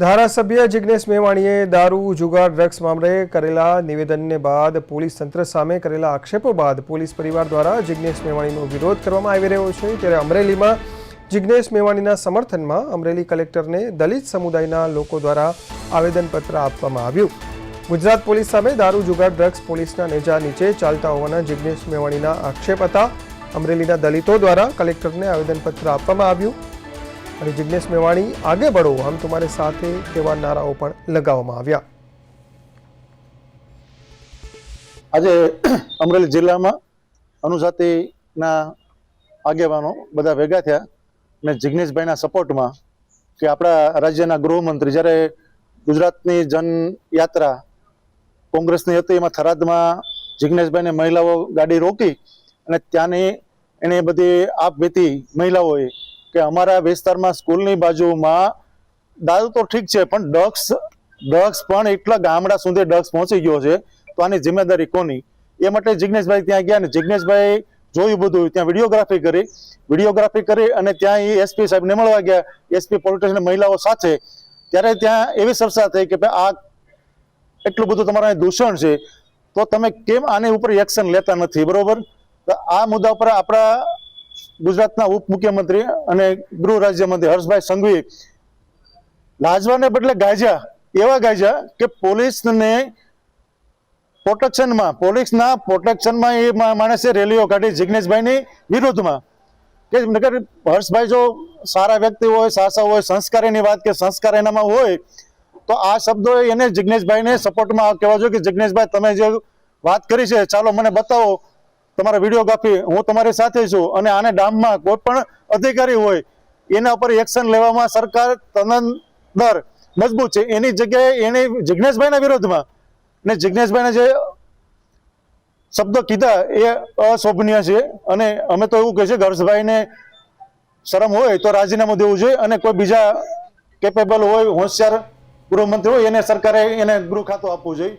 ધારાસભ્ય જિગ્નેશ મેવાણીએ દારૂ, જુગાર, ડ્રગ્સ મામલે કરેલા નિવેદનને બાદ પોલીસ તંત્ર સામે કરેલા આક્ષેપો બાદ પોલીસ પરિવાર દ્વારા જિગ્નેશ મેવાણીનો વિરોધ કરવામાં આવી રહ્યો છે. ત્યારે અમરેલીમાં જિગ્નેશ મેવાણીના સમર્થનમાં અમરેલી કલેક્ટરને દલિત સમુદાયના લોકો દ્વારા આવેદનપત્ર આપવામાં આવ્યું. ગુજરાત પોલીસ સામે દારૂ, જુગાર, ડ્રગ્સ પોલીસના નેજા નીચે ચાલતા હોવાના જિગ્નેશ મેવાણીના આક્ષેપ હતા. અમરેલીના દલિતો દ્વારા કલેક્ટરને આવેદનપત્ર આપવામાં આવ્યું. અને જિગ્નેશ મેવાણી, આગે બઢો હમ તમારે સાથે તેવા નારાઓ પણ લગાવવામાં આવ્યા. આજે અમરેલી જિલ્લામાં અનુજાતિના આગેવાનો બધા ભેગા થયા ને જિગ્નેશભાઈના સપોર્ટમાં કે આપણા રાજ્યના ગૃહમંત્રી, જ્યારે ગુજરાતની જનયાત્રા કોંગ્રેસની હતી, એમાં થરાદમાં જિગ્નેશભાઈને મહિલાઓ ગાડી રોકી અને ત્યાંની એને બધી આપ વીતી મહિલાઓએ કે અમારા વિસ્તારમાં સ્કૂલની બાજુમાં દારૂ તો ઠીક છે, પણ ડ્રગ્સ ડ્રગ્સ પણ એટલા ગામડા સુધી ડ્રગ્સ પહોંચી ગયો છે, તો આની જિમ્મેદારી કોની? એ માટે જિગ્નેશભાઈ ત્યાં ગયા અને જિજ્ઞેશભાઈ જોયું બધું, ત્યાં વિડીયોગ્રાફી કરી વિડીયોગ્રાફી કરી અને ત્યાં એ એસપી સાહેબને મળવા ગયા. એસપી પોલિટિશિયન મહિલાઓ સાથે. ત્યારે ત્યાં એવી ચર્ચા થઈ કે ભાઈ આ એટલું બધું તમારા દૂષણ છે, તો તમે કેમ આની ઉપર એક્શન લેતા નથી, બરોબર? આ મુદ્દા ઉપર આપણા ગુજરાતના ઉપમુખ્યમંત્રી અને ગૃહ રાજ્યમંત્રી હર્ષભાઈ સંઘવી લાજવાને બદલે ગાજ્યા, એવા ગાજ્યા કે પોલીસને પ્રોટેક્શનમાં, પોલીસના પ્રોટેક્શનમાં એ માણસે રેલીઓ કાઢી જિજ્ઞેશભાઈની વિરુદ્ધમાં. કે નકર હર્ષભાઈ જો સારા વ્યક્તિ હોય, સાસા હોય, સંસ્કારીની વાત કે સંસ્કાર એનામાં હોય, તો આ શબ્દો એને જિગ્નેશભાઈને સપોર્ટમાં કહેવા જોઈએ કે જિજ્ઞેશભાઈ તમે જે વાત કરી છે, ચાલો મને બતાવો તમારા વિડીયોગ્રાફી હું તમારી સાથે છું અને આને ડામમાં કોઈ પણ અધિકારી હોય, એના ઉપર એક્શન લેવામાં સરકાર તનંદર મજબૂત છે. એની જગ્યાએ એને જિગ્નેશભાઈના વિરોધમાં ને જિગ્નેશભાઈને જે શબ્દો કીધા એ અશોભનીય છે અને અમે તો એવું કહે છે હર્ષભાઈને શરમ હોય તો રાજીનામું દેવું જોઈએ અને કોઈ બીજા કેપેબલ હોય, હોશિયાર ગૃહમંત્રી હોય, એને સરકારે એને ગૃહ ખાતું આપવું જોઈએ.